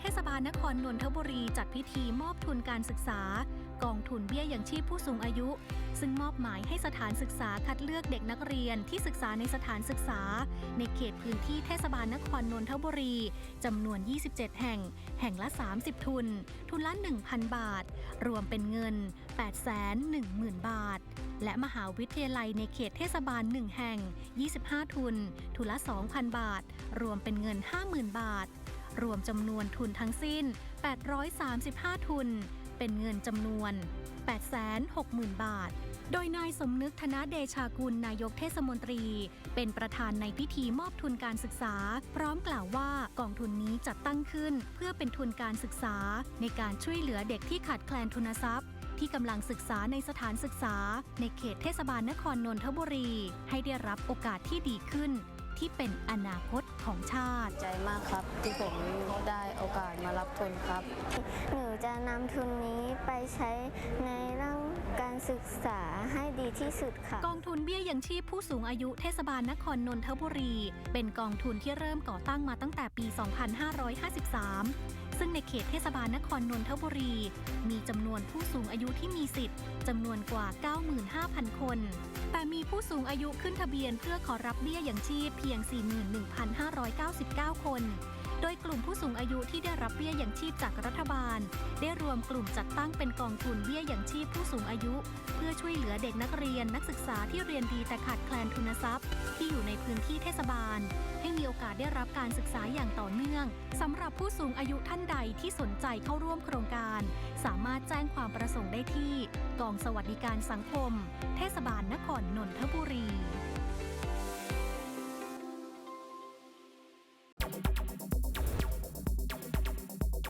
เทศบาลนครนนทบุรีจัดพิธีมอบทุนการศึกษา กองทุนเบี้ยยังชีพผู้สูงอายุ ซึ่งมอบหมายให้สถานศึกษาคัดเลือกเด็กนักเรียนที่ศึกษาในสถานศึกษา ในเขตพื้นที่เทศบาลนครนนทบุรีจำนวน 27 แห่ง แห่งละ 30 ทุน ทุนละ 1,000 บาท รวมเป็นเงิน 810,000 บาทและมหาวิทยาลัยในเขตเทศบาล 1 แห่ง 25 ทุน ทุนละ 2,000 บาท รวมเป็นเงิน 50,000 บาท รวมจำนวนทุนทั้งสิ้น 835 ทุน เป็นเงินจำนวน 860,000 บาท โดยนายสมนึกธนเดชากุลนายกเทศมนตรี เป็นประธานในพิธีมอบทุนการศึกษา พร้อมกล่าวว่ากองทุนนี้จัดตั้งขึ้นเพื่อเป็นทุนการศึกษา ในการช่วยเหลือเด็กที่ขาดแคลนทุนทรัพย์ที่กำลังศึกษาในสถานศึกษา ในเขตเทศบาลนครนนทบุรี ให้ได้รับโอกาสที่ดีขึ้น ที่เป็นอนาคตของชาติ ใจมากครับ ที่ผมได้โอกาสมารับทุนครับ หนูจะนำทุนนี้ไปใช้ในเรื่องการศึกษาให้ดีที่สุดค่ะ กองทุนเบี้ยยังชีพผู้สูงอายุเทศบาลนครนนทบุรี เป็นกองทุนที่เริ่มก่อตั้งมาตั้งแต่ปี 2553 ซึ่งในเขตเทศบาลนครนนทบุรี มีจำนวนผู้สูงอายุที่มีสิทธิ์จำนวนกว่า 95,000 คน แต่มีผู้สูงอายุขึ้นทะเบียนเพื่อขอรับเบี้ยยังชีพเพียง 41,599 คน โดยกลุ่มผู้สูงอายุที่ได้รับเบี้ยอยังชีพจากรัฐบาล ได้รวมกลุ่มจัดตั้งเป็นกองทุนเบี้ยอยังชีพผู้สูงอายุ เพื่อช่วยเหลือเด็กนักเรียนนักศึกษาที่เรียนดีแต่ขาดแคลนทุนทรัพย์ ที่อยู่ในพื้นที่เทศบาล ให้มีโอกาสได้รับการศึกษาอย่างต่อเนื่องสำหรับผู้สูงอายุท่านใดที่สนใจเข้าร่วมโครงการ สามารถแจ้งความประสงค์ได้ที่ กองสวัสดิการสังคม เทศบาลนครนนทบุรี